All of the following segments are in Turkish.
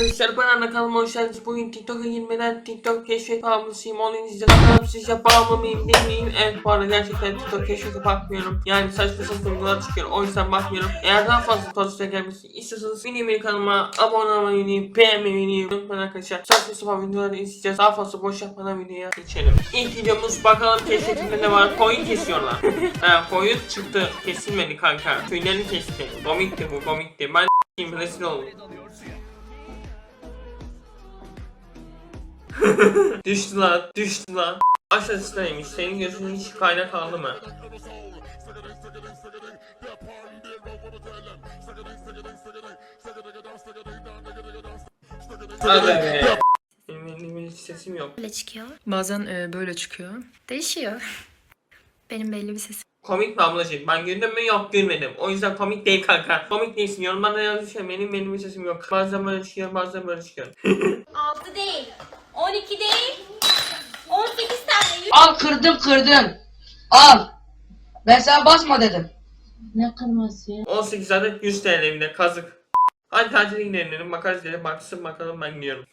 Arkadaşlar ben ana kanalıma hoş geldiniz. Bugün TikTok'a girmeden TikTok keşfet bağımlısıyım. Onu izleyeceğiz. Bakalım sizce bağımlı mıyım değil miyim? Evet bu arada gerçekten TikTok keşfete bakmıyorum. Yani saçma saçma videolar çıkıyor. O yüzden bakmıyorum. Eğer daha fazla tozla gelmesini istiyorsanız benim benim kanalıma abone olmayı. Beğenmeyi unutmayın arkadaşlar. Saçma sapan videoları izleyeceğiz. Daha fazla boş yapmadan videoya geçelim. İlk videomuz bakalım keşfetinde ne var. Koyun kesiyorlar. ha, koyun çıktı. Kesilmedi kanka. Tüylerini kesti. Komikti bu komikti. Ben rezil oldum. düştü lan, düştü lan. Aşağısındaymış. Senin gözünün hiç kaynak aldı mı? Hadi be. Benim elimde hiç sesim yok. Böyle çıkıyor. Bazen e, böyle çıkıyor. Değişiyor. Benim belli bir sesim. Komik mi ablacığım? Ben güldüm mü? Yok gülmedim. O yüzden komik değil kanka. Komik değilsin. Yorumlarda yazmışlar. Benim benim bir sesim yok. Bazen böyle çıkıyor, bazen böyle çıkıyor. 6 değil, 12 değil, 18 tane. Al kırdım kırdım. Al. Ben sana basma dedim. Ne kırması ya? 18 zaten 100 TL bile kazık. Hadi tatile gidelim dedim. Bakarız dedim. Baksın bakalım ben gidiyorum.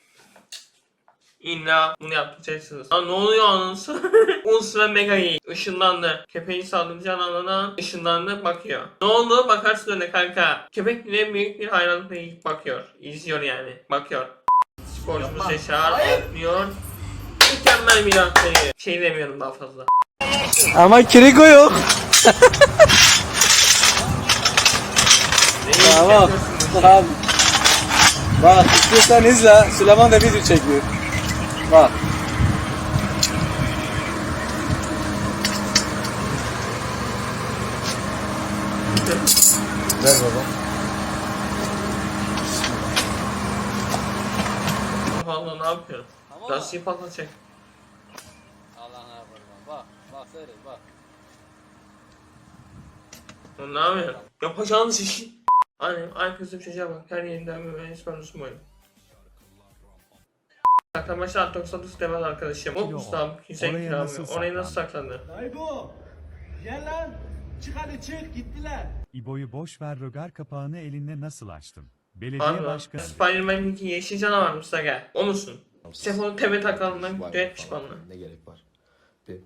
İlla bunu yaptıracaksınız. Aa ne oluyor anonsu? Ultra mega iyi. Işınlandı. Köpeği saldıracağın alana ışınlandı bakıyor. Ne oldu? Bakarsın öyle kanka. Köpek bile büyük bir hayranlıkla bakıyor. İzliyor yani. Bakıyor. Sporcumuz Yaşar atmıyor. Mükemmel bir atlayı. Şey demiyorum daha fazla. Ama Kiriko yok. Neyi Tamam. yapıyorsunuz? Tamam. Bak istiyorsan izle. Süleyman da video çekiyor. Bak. Ver baba. Vallahi ne yapıyorum? Tamam. Lastiği patlatacak. Allah'ına yapma. Bak. Bak seyret bak. Lan ne yapıyorsun? Yapacağınız işi. Annem, ay kızım çocuğa bak. Her yerinden bir mühendis konusu boyum. Saklanmaçlar 99 demez arkadaşım. Mustafa Hüseyin Oraya Kirami. nasıl Oraya nasıl saklandı? Daygo! Gel lan! Çık hadi çık gittiler. İbo'yu boş ver rögar kapağını elinle nasıl açtın? Belediye Abi başkanı. Spider-Man'inki yeşil canavar mı Saga? O musun? Sefonu tepe takalından düetmiş falan. bana. Ne gerek var? Bir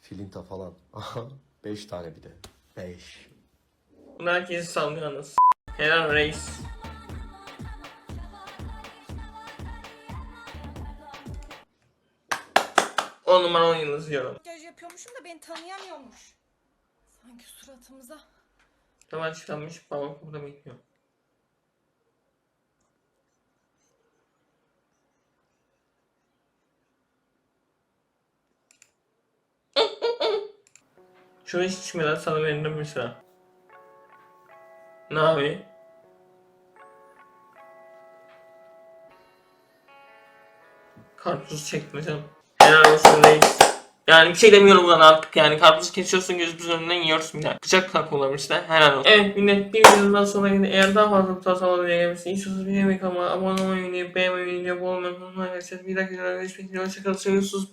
filinta falan. Aha 5 tane bir de. 5. Bunu herkesi sallıyorsunuz. Helal reis. On numara on yıldız diyorum. Makyaj yapıyormuşum da beni tanıyamıyormuş. Sanki suratımıza. Tamam çıkarmış. Babam burada bekliyor. Şunu hiç içmeden sana veririm mesela. Ne abi? Karpuz çekme canım. Helal olsun reis. Yani bir şey demiyorum lan artık yani karpuzu kesiyorsun gözümüzün önünden yiyorsun daha. Bıçak tak olabilir de helal olsun. Evet millet bir videodan sonra yine eğer daha fazla bu tarz havalı gelmesi istiyorsanız yemek ama abone olmayı beğenmeyi unutmayın bol olmayı unutmayın arkadaşlar. Bir dakika görüşmek üzere hoşçakalın seviyorsunuz.